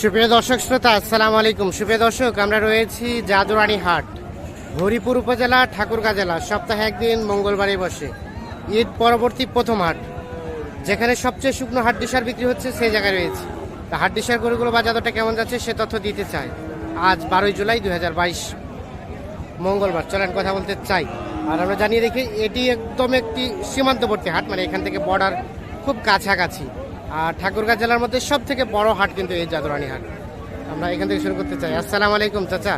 সুপ্রিয় দর্শক শ্রোতা, আসসালামু আলাইকুম। সুপ্রিয় দর্শক, আমরা রয়েছি জাদুরানী হাট, হরিপুর উপজেলা, ঠাকুরগাঁ জেলা। সপ্তাহে একদিন মঙ্গলবারে বসে। ঈদ পরবর্তী প্রথম হাট। যেখানে সবচেয়ে শুকনো হাট ডিসার বিক্রি হচ্ছে, সেই জায়গায় রয়েছে। তা হাট ডিসার গরুগুলো বাজারটা কেমন যাচ্ছে, সে তথ্য দিতে চাই। আজ বারোই জুলাই দুই হাজার বাইশ। মঙ্গলবার, চলেন কথা বলতে চাই। আর আমরা জানিয়ে রেখি, এটি একদম একটি সীমান্তবর্তী হাট মানে এখান থেকে বর্ডার খুব কাছাকাছি। আর ঠাকুরগাঁ জেলার মধ্যে সব থেকে বড় হাট কিন্তু এই জাদুরানী হাট। আমরা এখান থেকে শুরু করতে চাই। আসসালামু আলাইকুম চাচা।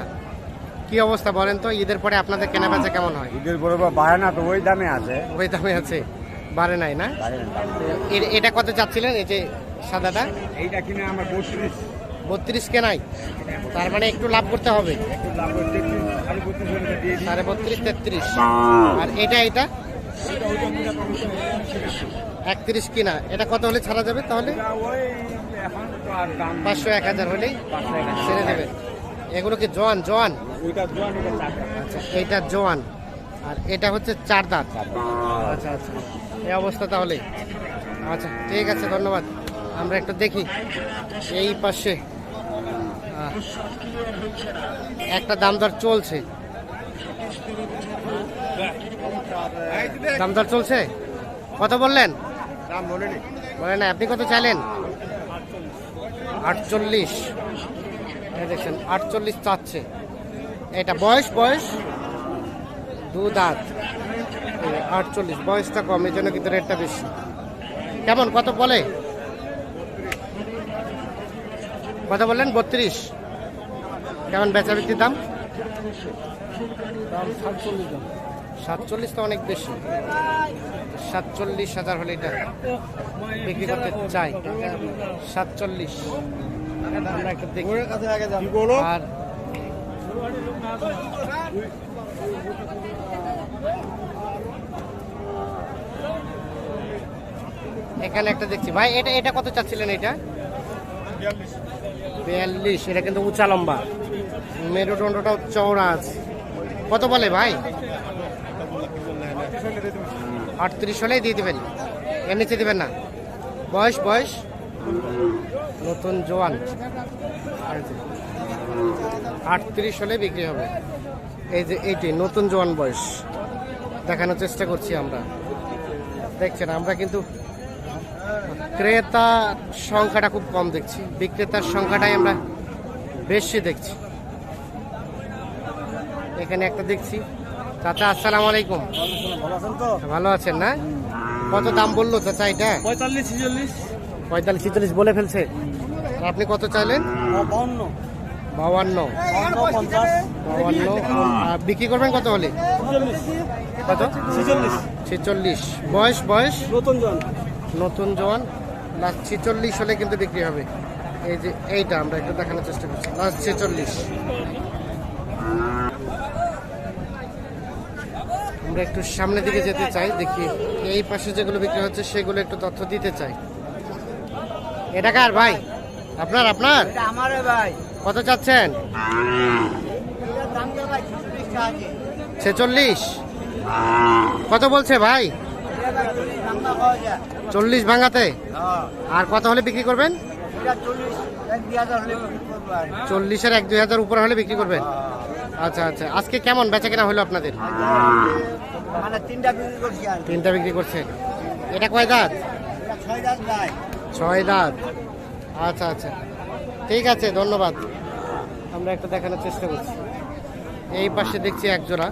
কি অবস্থা বলেন তো? ঈদের পরে আপনাদের কেনা বেচা কেমন হয়? ঈদের পরে বাড়ে না তো ওই দামে আছে। ওই দামে আছে। বাড়ে নাই না? এটা কত চাচ্ছিলেন? এই যে সাদাটা? এইটা কিনে আমার বত্রিশ। বত্রিশ কেনাই? তার মানে একটু লাভ করতে হবে। সাড়ে বত্রিশ তেত্রিশ। আর এটা এটা? একত্রিশ কিনা, এটা কত হলে ছাড়া যাবে তাহলে? পাঁচশো এক হাজার হলেই। ছেড়ে দেবে। এগুলো কি জোয়ান? জোয়ান? আচ্ছা এইটা জোয়ান। আর এটা হচ্ছে চার দাঁত। আচ্ছা আচ্ছা। এই অবস্থা তাহলে। আচ্ছা ঠিক আছে, ধন্যবাদ। আমরা একটু দেখি। এই পাশে একটা দাম দর চলছে। দাম দর চলছে? কত বললেন? বলে নি আপনি কত চাইলেন? আটচল্লিশ। দেখছেন, আটচল্লিশ চাচ্ছে। এটা বয়স বয়স? দু দাঁত। আটচল্লিশ, বয়সটা কম, এই জন্য কিন্তু রেটটা বেশি। কেমন, কত বলে? কত বললেন? বত্রিশ। কেমন বেচা বিক্রির দাম সাতচল্লিশ দাম। সাতচল্লিশ তো অনেক বেশি। সাতচল্লিশ হাজার হলে এটা বিক্রি করতে চাই। সাতচল্লিশ। আমরা একটু দেখি। কাছে আগে যান। কি বলো? আর এখানে একটা দেখছি। ভাই এটা এটা কত চাচ্ছিলেন এটা? বিয়াল্লিশ। এটা কিন্তু উঁচা লম্বা। মেরুদণ্ডটাও চওড়া আছে। কত বলে ভাই? আটত্রিশ হলেই দিয়ে দেবেন। এর দিবেন না। বয়স বয়স। নতুন জোয়ান। আটত্রিশ হলে বিক্রি হবে। এই যে এইটি, নতুন জোয়ান বয়স। দেখানোর চেষ্টা করছি আমরা। দেখছেন, আমরা কিন্তু ক্রেতা সংখ্যাটা খুব কম দেখছি। বিক্রেতার সংখ্যাটাই আমরা বেশি দেখছি। এখানে একটা দেখছি। চাচা আসসালাম আলাইকুম। ভালো আছেন না? কত দাম বলল চাচা এটা? পঁয়তাল্লিশ ছিচল্লিশ পঁয়তাল্লিশ ছিচল্লিশ বলে ফেলছে। আর আপনি কত চাইলেন? বাউন্ন। বাউান্ন বাউান্ন বিক্রি করবেন কত হলে? কত? ছিচল্লিশ। বয়স বয়স? নতুন জন। নতুন লাস্ট ছেচল্লিশ হলে কিন্তু বিক্রি হবে। এই যে এইটা আমরা একটু দেখানোর চেষ্টা করছি। লাস্ট ছেচল্লিশ। আমরা একটু সামনের দিকে যেতে চাই দেখি এই পাশে যেগুলো বিক্রি হচ্ছে সেগুলো একটু তথ্য দিতে চাই। এটা কার ভাই আপনার আপনার? আমার ভাই। কত চাচ্ছেন? ছিচল্লিশ। কত বলছে ভাই? চল্লিশ ভাঙাতে। আর কত হলে বিক্রি করবেন? চল্লিশের এক দুই হাজার উপর হলে বিক্রি করবেন। আচ্ছা আচ্ছা। আজকে কেমন বেচা কেনা হলো আপনাদের? মানে তিনটা বিক্রি করছি আর তিনটা বিক্রি করছেন এটা কয় দাঁত? ছয় ভাই ছয় দাঁত। আচ্ছা আচ্ছা। ঠিক আছে ধন্যবাদ। আমরা একটা দেখানোর চেষ্টা করছি। এই পাশে দেখছি এক জোড়া।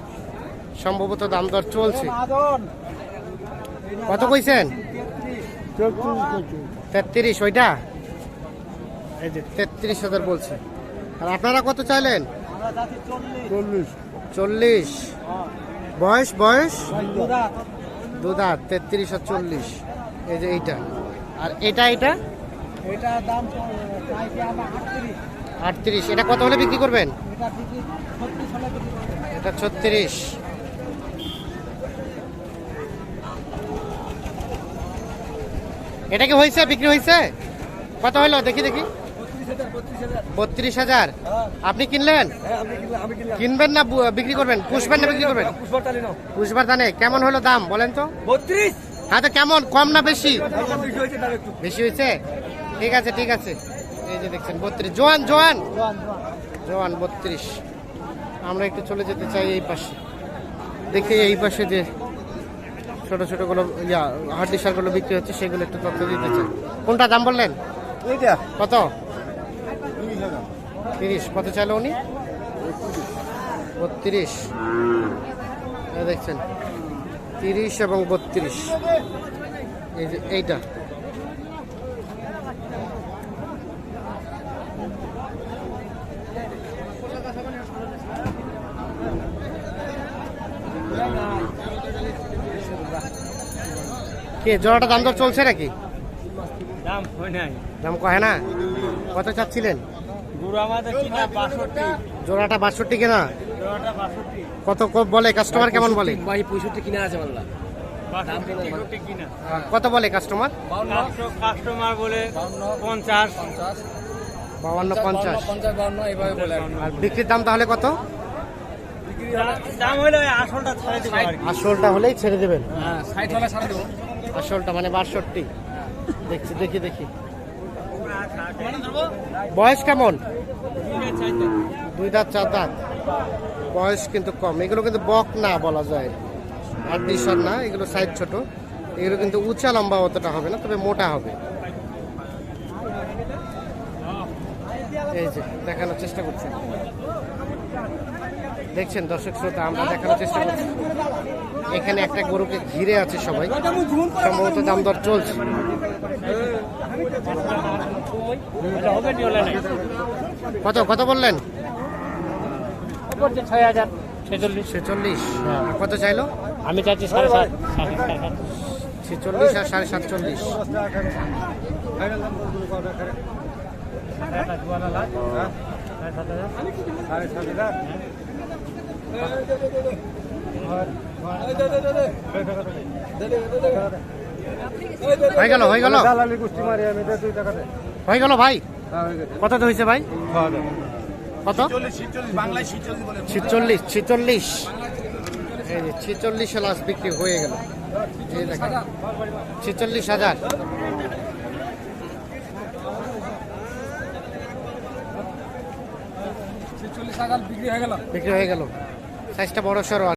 সম্ভবত দাম দর চলছে। কত কইছেন? তেত্রিশ ওইটা? এই যে। তেত্রিশ হাজার বলছে। আর আপনারা কত চাইলেন? চল্লিশ। চল্লিশ। বয়স বয়স? দুধা দু দাঁত তেত্রিশ আর চল্লিশ। এই যে এইটা। আর এটা এটা? এটা দাম আটত্রিশ। এটা কত হলে বিক্রি করবেন। এটা ছত্রিশ। এটা কি হয়েছে? বিক্রি হয়েছে? কত হলো? দেখি দেখি। বত্রিশ হাজার? হ্যাঁ। আপনি কিনলেন? হ্যাঁ কিনবেন না বিক্রি করবেন? পুষবেন না বিক্রি করবেন? পুষবার দানে কেমন হলো দাম বলেন তো? বত্রিশ? হ্যাঁ তো কেমন? কম না বেশি? বেশি হয়েছে ঠিক আছে ঠিক আছে। এই যে দেখছেন বত্রিশ। জোয়ান জোয়ান। জোয়ান জোয়ান। জোয়ান বত্রিশ। আমরা একটু চলে যেতে চাই এই পাশে। দেখি এই পাশে যে ছোট ছোটগুলো ইয়া হাড্ডি সারগুলো বিক্রি হচ্ছে সেগুলো একটু তথ্য দিতে চাই। কোনটা দাম বললেন? কত? তিরিশ। কত চাইলো উনি? বত্রিশ। দেখছেন তিরিশ এবং বত্রিশ। এই যে এইটা। কে জোড়াটা দাম দর চলছে নাকি? দাম হয় নাই? দাম কহে না? কত চাচ্ছিলেন? গুরু আমাদের কিনা বাষট্টি। জোড়াটা বাষট্টি কেনা? জোড়াটা বাষট্টি। কত বলে কাস্টমার কেমন বলে? ভাই পঁয়ষট্টি কিনা আছে তেষট্টি কিনা। কত বলে কাস্টমার কাস্টমার বলে পঞ্চাশ। পঞ্চাশ। বাউান্ন পঞ্চাশ আর বিক্রির দাম তাহলে কত? আসলটা ছাড়ে দিবো আর কি। আসলটা হলেই ছেড়ে দেবেন? হ্যাঁ আসলটা মানে বাষট্টি। দেখছি দেখি দেখি। বয়স কেমন? দুই দাঁত চার দাঁত। বয়স কিন্তু কম। এগুলো কিন্তু বক না বলা যায়। আর দিশার না এগুলো সাইজ ছোট। এগুলো কিন্তু উঁচা লম্বা অতটা হবে না তবে মোটা হবে। এই যে দেখানোর চেষ্টা করছি। দেখছেন দর্শক শ্রোতা আমরা দেখানোর চেষ্টা করছি। এখানে একটা গরুকে ঘিরে আছে সবাই। সম্ভবত দাম দর চলছে। কত কত বললেন? ছয় হাজার ছেচল্লিশ ছেচল্লিশ কত চাইলো? আমি চাচ্ছি সাড়ে সাত। সাড়ে সাত ছেচল্লিশ আর সাড়ে সাতচল্লিশ। হয়ে গেল হয়ে গেল। হয়ে গেল ভাই? কত হয়েছে ভাই? কত? ছিচল্লিশ ছিচল্লিশ এই যে ছিচল্লিশে লাস্ট বিক্রি হয়ে গেল। এই দেখেন ছিচল্লিশ হাজার। বিক্রি হয়ে গেল। বিক্রি হয়ে গেল। সাইজটা বড় সড়ো আর